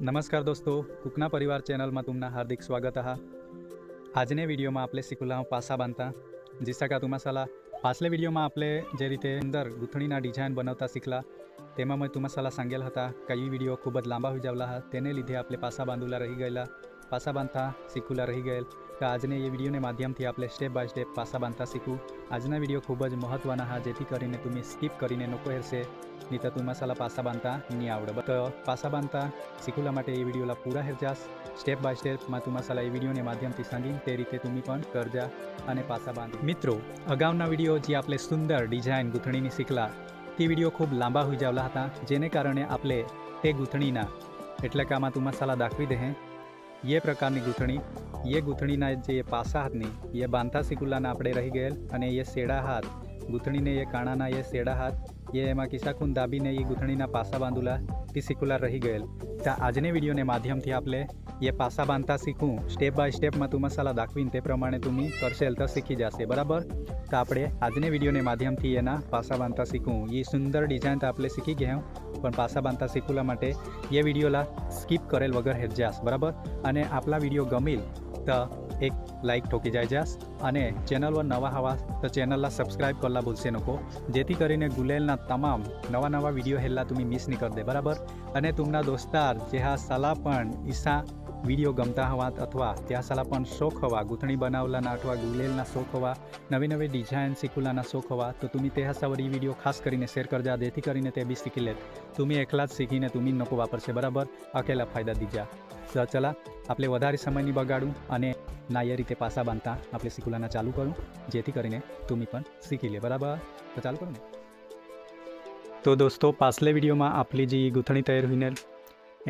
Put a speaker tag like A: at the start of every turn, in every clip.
A: નમસ્કાર દોસ્તો, કુકના પરિવાર ચેનલમાં તુમના હાર્દિક સ્વાગત હા આજને વિડીયોમાં આપણે શીખુલા પાસા બાંધતા જીસાકા તુમાસાલા પાછલે વિડીયોમાં આપણે જે રીતે અંદર ગૂંથણીના ડિઝાઇન બનાવતા શીખલા, તેમાં મેં તુમાસાલા સાંગેલ હતા, કઈ વીડિયો ખૂબ જ લાંબા હોઈ જાવલા હતા તેને લીધે આપણે પાસા બાંધુલા રહી ગયેલા, પાસા બાંધતા શીખુલા રહી ગયેલ. તો આજને એ વિડીયોને માધ્યમથી આપણે સ્ટેપ બાય સ્ટેપ પાસા બાંધતા શીખું. આજના વીડિયો ખૂબ જ મહત્ત્વના હા, જેથી કરીને તમે સ્કીપ કરીને નોકો હેરશે નહીં તું મસાલા પાસા બાંધતા નહીં આવડે. બટ પાસા બાંધતા શીખુલા માટે એ વિડીયોલા પૂરા હેરજાસ સ્ટેપ બાય સ્ટેપમાં તું મસાલા એ વિડીયોને માધ્યમથી સાંગીને તે રીતે તું પણ કરજા અને પાસા બાંધ. મિત્રો, અગાઉના વીડિયો જે આપણે સુંદર ડિઝાઇન ગૂંથણીની શીખલા, તે વીડિયો ખૂબ લાંબા હોઈ જાવલા હતા, જેને કારણે આપણે તે ગૂંથણીના, એટલે કે આમાં તું મસાલા દાખવી દે એ પ્રકારની ગૂંથણી એ ગૂંથણીના જે પાસા હાથની એ બાંધતા શીખુલાના આપણે રહી ગયેલ અને એ શેડા હાથ, ગૂંથણીને એ કાણાના એ શેડા હાથ એ એમાં કિસ્સાખૂન દાબીને એ ગૂંથણીના પાસા બાંધુલા તે સિકુલા રહી ગયેલ ત્યાં આજની વિડીયોને માધ્યમથી આપણે એ પાસા બાંધતા શીખું સ્ટેપ બાય સ્ટેપમાં તું મસાલા દાખવીને તે પ્રમાણે તમે કરશેલ તો શીખી જશે બરાબર તો આપણે આજની વિડીયોને માધ્યમથી એના પાસા બાંધતા શીખું એ સુંદર ડિઝાઇન તો આપણે શીખી ગયા પણ પાસા બાંધતા શીખુલા માટે એ વિડીયોલા સ્કીપ કરેલ વગર હેરજાસ બરાબર અને આપલા વીડિયો ગમેલ તો એક લાઇક ઠોકી જાય જાસ. અને ચેનલ પર નવા હવા તો ચેનલના સબસ્ક્રાઇબ કરલા બોલશે નકો. જેથી કરીને ગુલેલના તમામ નવા નવા વીડિયો હેલા તમે મિસ નહીં કરી દે, બરાબર? અને તુમના દોસ્તાર જે હા સલા પણ ઈસા વીડિયો ગમતા હવા અથવા ત્યાં સલા પણ શોખ હવા, ગૂંથણી બનાવલાના અથવા ગુલેલના શોખ હવા, નવી નવી ડિઝાઇન શીખુલાના શોખ હવા, તો તમે તે હસાવર એ વીડિયો ખાસ કરીને શેર કરજા જેથી કરીને તે બી શીખી લે. તમે એકલા જ શીખીને તમે નકો વાપરશે, બરાબર? અકેલા ફાયદા દીજા ચલા આપણે વધારે સમયની બગાડું અને ના એ રીતે પાસા બાંધતા આપણે શીખુલાના ચાલુ કરું, જેથી કરીને તમે પણ શીખી લે, બરાબર? તો ચાલુ કરું ને? તો દોસ્તો, પાછલે વિડીયોમાં આપલી જે ગૂંથણી તૈયાર હોઈને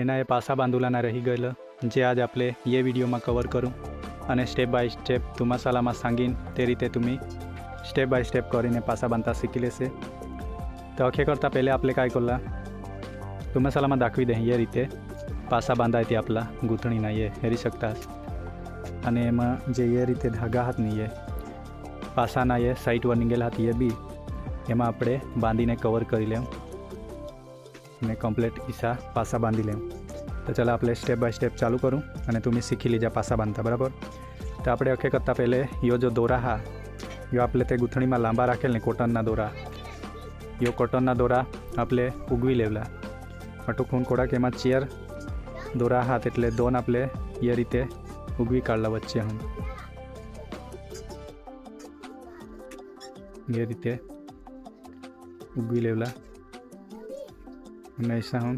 A: એના એ પાસા બાંધુલાના રહી ગયેલા, જે આજ આપણે એ વિડીયોમાં કવર કરું અને સ્ટેપ બાય સ્ટેપ તું મસાલામાં સાંગીન તે રીતે તમે સ્ટેપ બાય સ્ટેપ કરીને પાસા બાંધતા શીખી લેશે. તો અખે કરતાં પહેલાં આપણે કાંઈ કરલા તું મસાલામાં દાખવી દે એ રીતે પાસા બાંધાય તે આપલા ગૂંથણીના એ હેરી શકતા અને એમાં જે એ રીતે ધાગા હાથ નહીં એ પાસાના એ સાઈટ પર હતી એ બી, એમાં આપણે બાંધીને કવર કરી લેવું અને કમ્પ્લેટ ઈસા પાસા બાંધી લેવું તો ચાલો આપણે સ્ટેપ બાય સ્ટેપ ચાલુ કરું અને તમે શીખી લીજા પાસા બાંધતા, બરાબર? તો આપણે અખે કરતાં પહેલે યો જો દોરા હા, યો આપણે તે ગૂંથણીમાં લાંબા રાખેલ ને કોટનના દોરા. યો કોટનના દોરા આપણે ઉગવી લેવલા. અટું ખૂન કોડાક એમાં ચેર, દોરા હાથ એટલે દોન આપણે એ રીતે ઉગવી કાઢલા વચ્ચે હું એ રીતે ઉગવી લેવલા અને ऐसा હું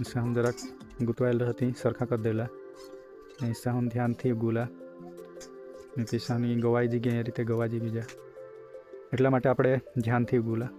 A: ऐसा હું જરાક ગુતવાયેલ હતી સરખા કરી દેલા ऐसा હું ધ્યાનથી ઉગુલા ને પૈસાની ગવાઈ જગ્યાએ એ રીતે ગવાજી બીજા એટલા માટે આપણે ધ્યાનથી ઉગુલા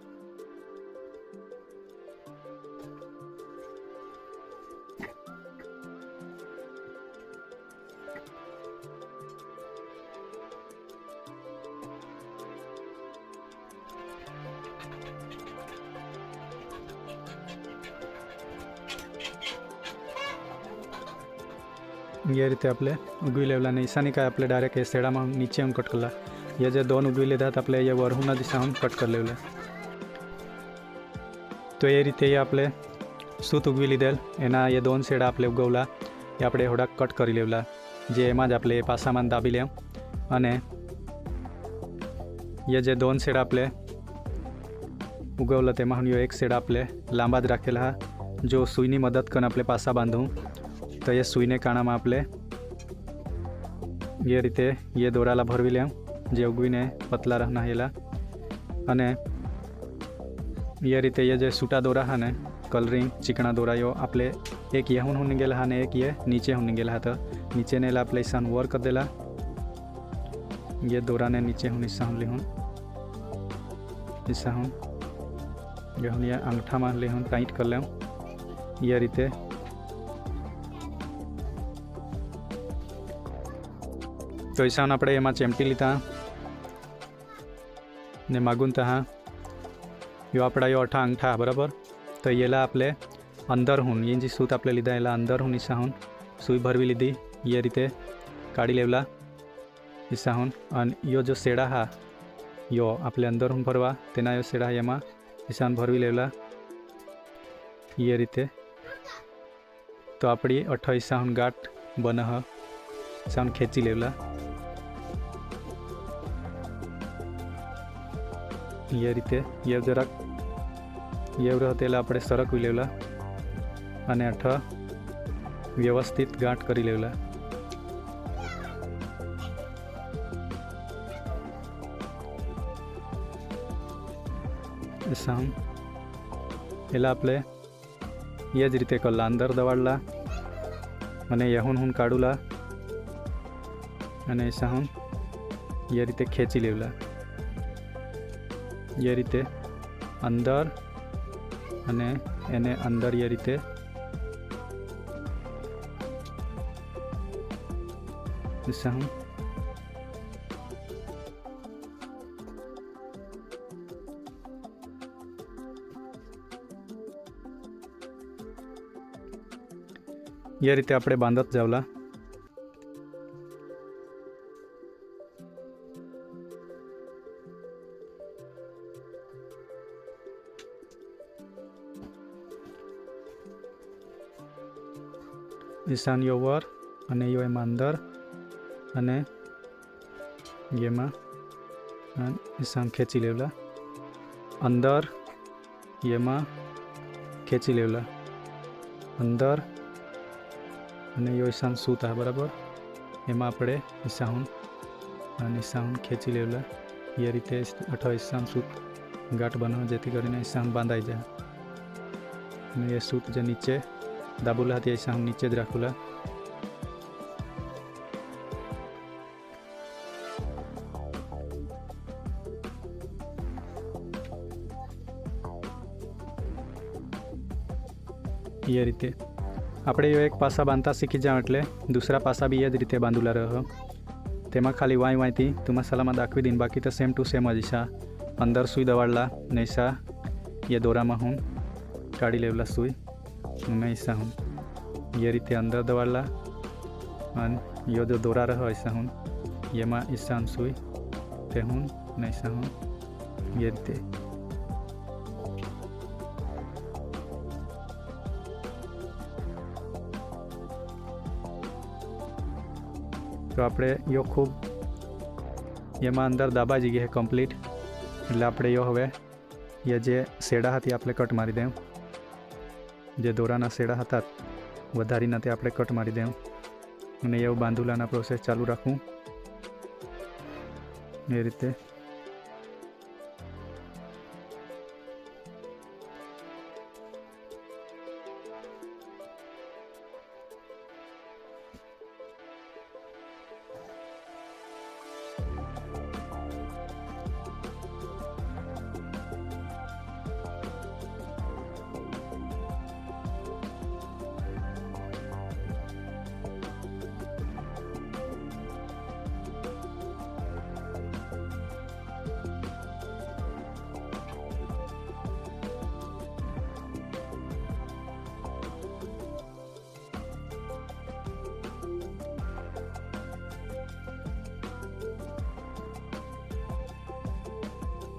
A: ये રીતે આપણે ઉગવી લેવલા ને ઈશાની કાંઈ આપણે ડાયરેક્ટ એ શેડામાં નીચે હું કટ કરલા એ જે दोन ઉગવી લીધા હતા આપણે એ વરહુના દિશા હું કટ કરી લેવલા તો એ રીતે એ આપણે સૂત ઉગવી લીધેલ એના એ दोन શેડા આપણે ઉગવલા એ આપણે થોડાક કટ કરી લેવલા જે એમાં જ આપણે એ પાસામાં દાબી લેમ અને એ જે दोन શેડા આપણે ઉગવલા તેમાં હું એક શેડા આપણે લાંબા જ રાખેલા જો સુઈની મદદ કરીને આપણે પાસા બાંધું તો એ સુઈને કાણામાં આપણે એ રીતે એ દોરાલા ભરવી લેમ જે ઉગવીને પતલા રહના હેલા અને એ રીતે એ જે સૂટા દોરા હા ને કલરિંગ ચીકણા દોરાયો આપણે એક યહુન હું નીગેલા હા ને એક એ નીચે હું નીગેલા હતા નીચેને એલા આપણે ઈસાન વર કરી દેલા એ દોરાને નીચે હું ઈસા હું લેહું ઈસા હું જે હું એ અંગઠામાં લેહું ટાઈટ કરી લેમ એ રીતે तो ઈશાન आप चेमटी लीता ने मगुन तो हाँ यो आपला यो अठा अंगठा बराबर तो ये अपने अंदर हूँ ये जी सूत आप आपले अंदर याला ईसा इसाहून सूई भरवी लीधी ये रीते काढी लेवला ईसा हूँ अन यो जो सेडा हा यो आप अंदर हूँ भरवा तेना यो सेडा यामा इसाहून भरवी लेवला ये रीते तो आपली अठ इसाहून गाठ ईसा हूँ खेची लेवला એ રીતે એ જરાક એવડો તેલા આપણે સરકવી લેવલા અને અઠ વ્યવસ્થિત ગાંઠ કરી લેવલા સામ એટલે આપણે એ જ રીતે કરલા અંદર દવાડલા અને યહુન હું કાઢુલા અને સાહુન એ રીતે ખેંચી લેવલા એ રીતે અંદર અને એને અંદર એ રીતે સાહુન. એ રીતે આપણે બાંધત જાવલા. ઈશાન યો વર અને યો એમાં અંદર અને એમાં આ ઈશાન ખેંચી લેવલા. અંદર એમાં ખેંચી લેવલા. અંદર અને યો ઈશાન સૂતા બરાબર? એમાં આપણે ઈશાહુન અને ઈશાહુન ખેંચી લેવલા. એ રીતે અઠવા ઈશાન સૂત ગાંઠ બનાવો જેથી કરીને ઈશાન બાંધાઈ જાય. અને એ સૂત જે નીચે દાબુલા હતી ઈશાન નીચે જ રાખુલા એ રીતે। આપણે એ એક પાસા બાંધતા શીખી જાઓ એટલે દૂસરા પાસા બી એ જ રીતે બાંધુલા રહ્યો તેમાં ખાલી વાંય વાંયથી તું મસાલામાં દાખવી દઈને બાકી તો સેમ ટુ સેમ જ ઈશા અંદર સુઈ દવાડલા, નૈસા એ દોરામાં હું, કાઢી લેવલા સુઈ। અને ઈશા હું એ રીતે અંદર દવાડલા અને યો જો દોરા રહો ઈશા હું એમાં ઈશાન સુઈ તે હું ને ઈશા હું એ રીતે તો આપણે યો ખૂબ એમાં અંદર દાબાજી ગઈ છે કમ્પ્લીટ એટલે આપણે યો હવે એ જે શેડા હતી આપણે કટ મારી દઉં જે દોરાના શેડા હતા, વધારીના તે આપણે કટ મારી દઉં અને એવું બાંધુલાના પ્રોસેસ ચાલુ રાખું એ રીતે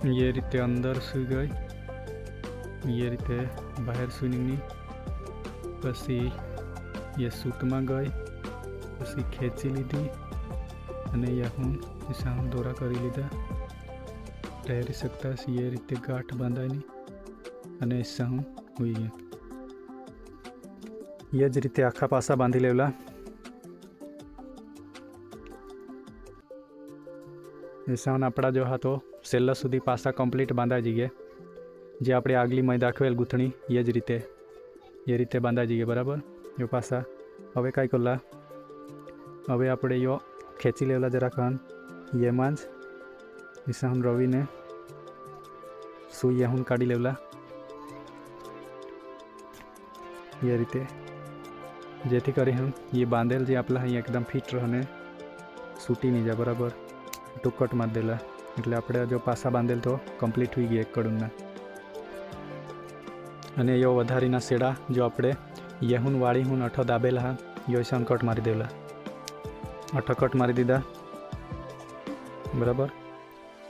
A: એ રીતે અંદર સૂઈ ગઈ એ રીતે બહાર સૂઈ પછી એ સૂતમાં ગઈ પછી ખેંચી લીધી અને એ હું સામ દોરા કરી લીધા ઠહેરી શકતા એ રીતે ગાંઠ બાંધાયની અને સામ હોઈ ગયા એ જ રીતે આખા પાસા બાંધી લેવલા નિશાન આપણા જો હતો છેલ્લા સુધી પાસા કમ્પ્લીટ બાંધાઈ જઈએ જે આપણે આગલી મય દાખવેલ ગૂંથણી એ જ રીતે એ રીતે બાંધાઈ જઈએ બરાબર? એ પાસા. હવે કાંઈ કરલા હવે આપણે યો ખેંચી લેવલા જરા ખાન એમાં જ નિશાન રવિને સુઈ હું કાઢી લેવલા એ રીતે. જેથી કરી હમ એ બાંધેલ જે આપલા અહીં એકદમ ફિટ રહે સૂટી નહીં જાય, બરાબર? ટુકટ માર દેલા. એટલે આપણે જો પાસા બાંધેલ તો કમ્પ્લીટ થઈ ગઈ એક કડુંગના. અને યો વધારીના શેડા જો આપણે યહુન વાળી હું અઠો દાબેલા હા યો ઈશાન કટ મારી દેલા. અઠો કટ મારી દીધા. બરાબર?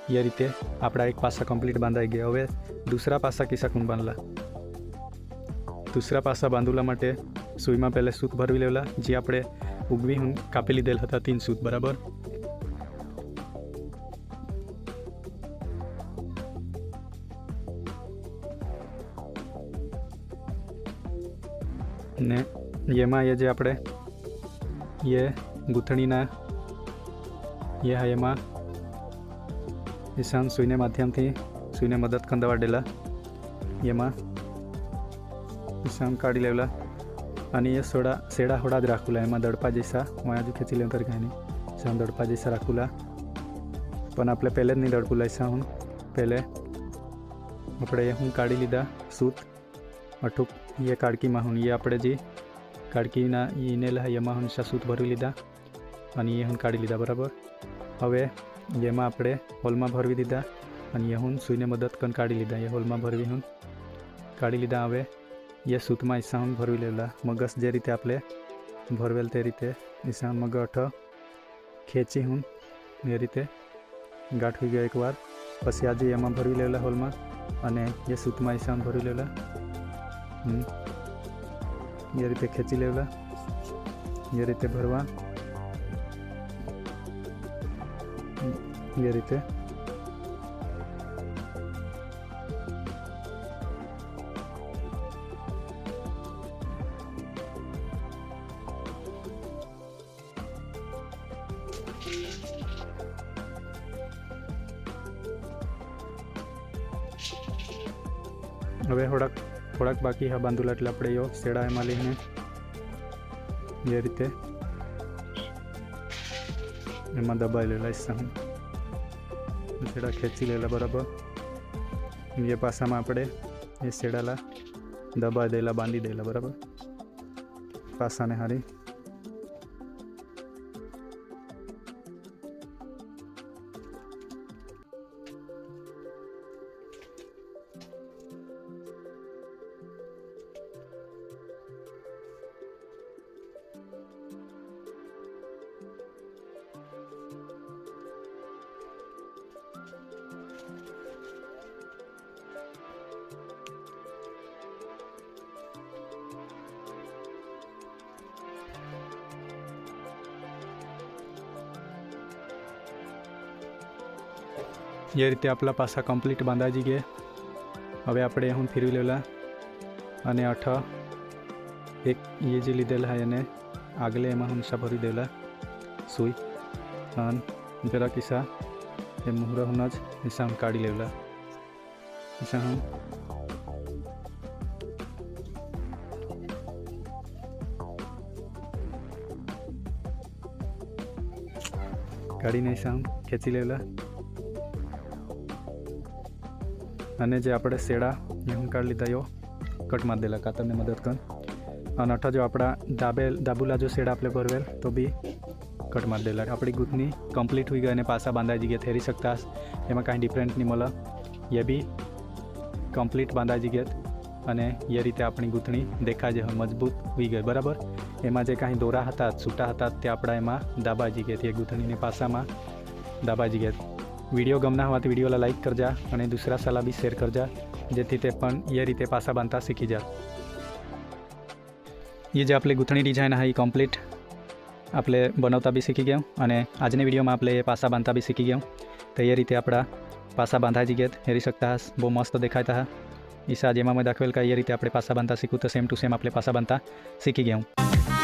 A: એ રીતે આપણા એક પાસા કમ્પ્લીટ બાંધાઈ ગયા. હવે દૂસરા પાસા કિસ્સા કુન બાંધલા. દૂસરા પાસા બાંધુલા માટે સુઈમાં પહેલે સૂત ભરવી લેવલા, જે આપણે ઉગવી કાપી લીધેલ હતા, તીન સૂત. બરાબર? ને એમાં એ જે આપણે એ ગૂંથણીના એ હા એમાં ઈશાન સુઈને માધ્યમથી સુઈને મદદ કંદવાડેલા એમાં ઈશાન કાઢી લેવલા અને એ સોડા શેડા હોડા જ રાખુલા. એમાં દડપા જૈસા હું આજુ ખેંચી લેવું તરી કાંઈ નહીં ઈશાન દડપા જૈસા રાખુલા. પણ આપણે પહેલે જ નહીં દડપુલા ઈશા હું. પહેલે આપણે એ હું કાઢી લીધા સૂત, અઠુક એ કાળકીમાં હું એ આપણે જે કાળકીના ઈને લહા એમાં હું સૂત ભરી લીધા અને એ હું કાઢી લીધા, બરાબર? હવે એમાં આપણે હોલમાં ભરવી દીધા અને એ હું સુઈને મદદ કન કાઢી લીધા એ હોલમાં ભરવી હું કાઢી લીધા હવે એ સૂતમાં ઈસા હું ભરવી લેલા મગસ જે રીતે આપણે ભરવેલ તે રીતે ઈસા મગ અઠ ખેંચી હું એ રીતે ગાંઠવી ગયો એકવાર. પછી આજે એમાં ભરવી લેલા હોલમાં અને એ સૂતમાં ઈસા ભરવી લેલા. એ રીતે ખેંચી લેવલા. એ રીતે ભરવા. એ રીતે. હવે થોડાક થોડાક બાકી હા બાંધુલા એટલે આપણે યો શેડા એમાં લઈને જે રીતે એમાં દબાઈ લેલા હું શેડા ખેંચી લેલા બરાબર. એ પાસામાં આપણે એ શેડાલા દબાઈ દેલા, બાંધી દેલા બરાબર. પાસાને હારી એ રીતે આપલા પાસા કમ્પ્લીટ બાંધાજી ગયા હવે આપણે હું ફેરવી લેલા અને અઠ એક એ જે લીધેલા હોય એને આગલે એમાં હંસા ભરી દેલા સુઈ અને જરા કિસ્સા એ મુહરા હું જ નિશા હું કાઢી લેવલા નિશા હું કાઢીને નિશા હું ખેંચી લેવલા અને જે આપણે શેડા એ હું લીધા યો, કટ મારી દેલા કાતરને મદદ કર. અને અઠા જો આપણા ડાબે ડાબુલા જો શેડા આપણે ભરવેલ, તો બી કટ મારી દેલા. આપણી ગૂંથની કમ્પ્લીટ હોઈ ગઈ અને પાછા બાંધાઈ ગયા થેરી શકતા એમાં કાંઈ ડિફરન્ટ નહીં મળે એ બી કમ્પ્લીટ બાંધાઈ ગયા અને એ રીતે આપણી ગૂંથણી દેખાજે મજબૂત હોઈ ગઈ. બરાબર? એમાં જે કાંઈ દોરા હતા છૂટા હતા, તે આપણા એમાં દાબાજી ગયા તે ગૂંથણીને પાસામાં દાબાજી ગયા વીડિયો ગમના હોવાથી વિડીયોલા લાઈક કરજા અને દૂસરા સલાહ બી શેર કરજા, જેથી તે પણ એ રીતે પાસા બાંધતા શીખી જા. એ જે આપણે ગૂંથણી ડિઝાઇન હા, એ કમ્પ્લીટ આપણે બનાવતા બી શીખી ગયા અને આજની વિડીયોમાં આપણે એ પાસા બાંધતા બી શીખી ગયા. તો એ રીતે આપણા પાસા બાંધાજી ગયા હેરી શકતા હાસ બહુ મસ્ત દેખાતા હા. ઈસા જેમાં મેં દાખવેલ કે, એ રીતે આપણે પાસા બાંધતા શીખવું તો સેમ ટુ સેમ આપણે પાસા બાંધતા શીખી ગયા